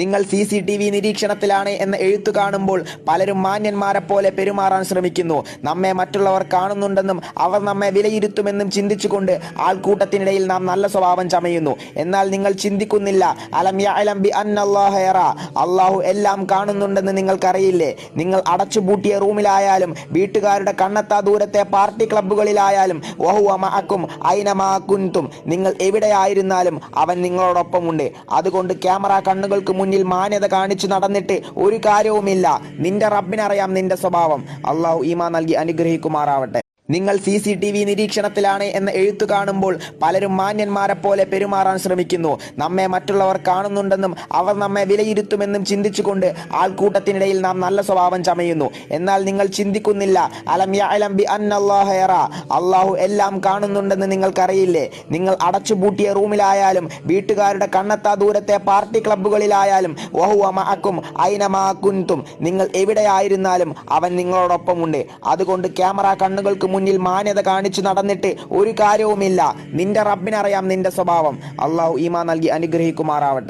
നിങ്ങൾ C C T V നിരീക്ഷണത്തിലാണ് എന്ന് എഴുത്തു കാണുമ്പോൾ പലരും മാന്യന്മാരെ പോലെ പെരുമാറാൻ ശ്രമിക്കുന്നു. നമ്മെ മറ്റുള്ളവർ കാണുന്നുണ്ടെന്നും അവർ നമ്മെ വിലയിരുത്തുമെന്നും ചിന്തിച്ചുകൊണ്ട് ആൾക്കൂട്ടത്തിനിടയിൽ നാം നല്ല സ്വഭാവം ചമയുന്നു. എന്നാൽ നിങ്ങൾ ചിന്തിക്കുന്നില്ല. അലം ബി അള്ളാഹു എല്ലാം കാണുന്നുണ്ടെന്ന് നിങ്ങൾക്കറിയില്ലേ? നിങ്ങൾ അടച്ചുപൂട്ടിയ റൂമിലായാലും വീട്ടുകാരുടെ കണ്ണെത്താ ദൂരത്തെ പാർട്ടി ക്ലബ്ബുകളിലായാലും വഹുവ മഅക്കും ഐനമാ കുൻതും. നിങ്ങൾ എവിടെയായിരുന്നാലും അവൻ നിങ്ങളോടൊപ്പമുണ്ട്. അതുകൊണ്ട് ക്യാമറ കണ്ണുകൾക്ക് മുന്നിൽ മാന്യത കാണിച്ചു നടന്നിട്ട് ഒരു കാര്യവുമില്ല. നിന്റെ റബ്ബിനറിയാം നിന്റെ സ്വഭാവം. അള്ളാഹു ഈമാ നൽകി അനുഗ്രഹിക്കുമാറാവട്ടെ. നിങ്ങൾ സി സി ടി വി നിരീക്ഷണത്തിലാണ് എന്ന് എഴുത്തു കാണുമ്പോൾ പലരും മാന്യന്മാരെ പോലെ പെരുമാറാൻ ശ്രമിക്കുന്നു. നമ്മെ മറ്റുള്ളവർ കാണുന്നുണ്ടെന്നും അവർ നമ്മെ വിലയിരുത്തുമെന്നും ചിന്തിച്ചുകൊണ്ട് ആൾക്കൂട്ടത്തിനിടയിൽ നാം നല്ല സ്വഭാവം ചമയുന്നു. എന്നാൽ നിങ്ങൾ ചിന്തിക്കുന്നില്ല. അലം യഅലം ബി അള്ളാഹു എല്ലാം കാണുന്നുണ്ടെന്ന് നിങ്ങൾക്കറിയില്ലേ? നിങ്ങൾ അടച്ചുപൂട്ടിയ റൂമിലായാലും വീട്ടുകാരുടെ കണ്ണത്താ ദൂരത്തെ പാർട്ടി ക്ലബ്ബുകളിലായാലും വഹുവ മഅക്കും ഐനമാ കുൻതും. നിങ്ങൾ എവിടെയായിരുന്നാലും അവൻ നിങ്ങളോടൊപ്പമുണ്ട്. അതുകൊണ്ട് ക്യാമറ കണ്ണുകൾക്ക് മുന്നിൽ മാന്യത കാണിച്ചു നടന്നിട്ട് ഒരു കാര്യവുമില്ല. നിന്റെ റബ്ബിനറിയാം നിന്റെ സ്വഭാവം. അള്ളാഹു ഈമാ നൽകി അനുഗ്രഹിക്കുമാറാവട്ടെ.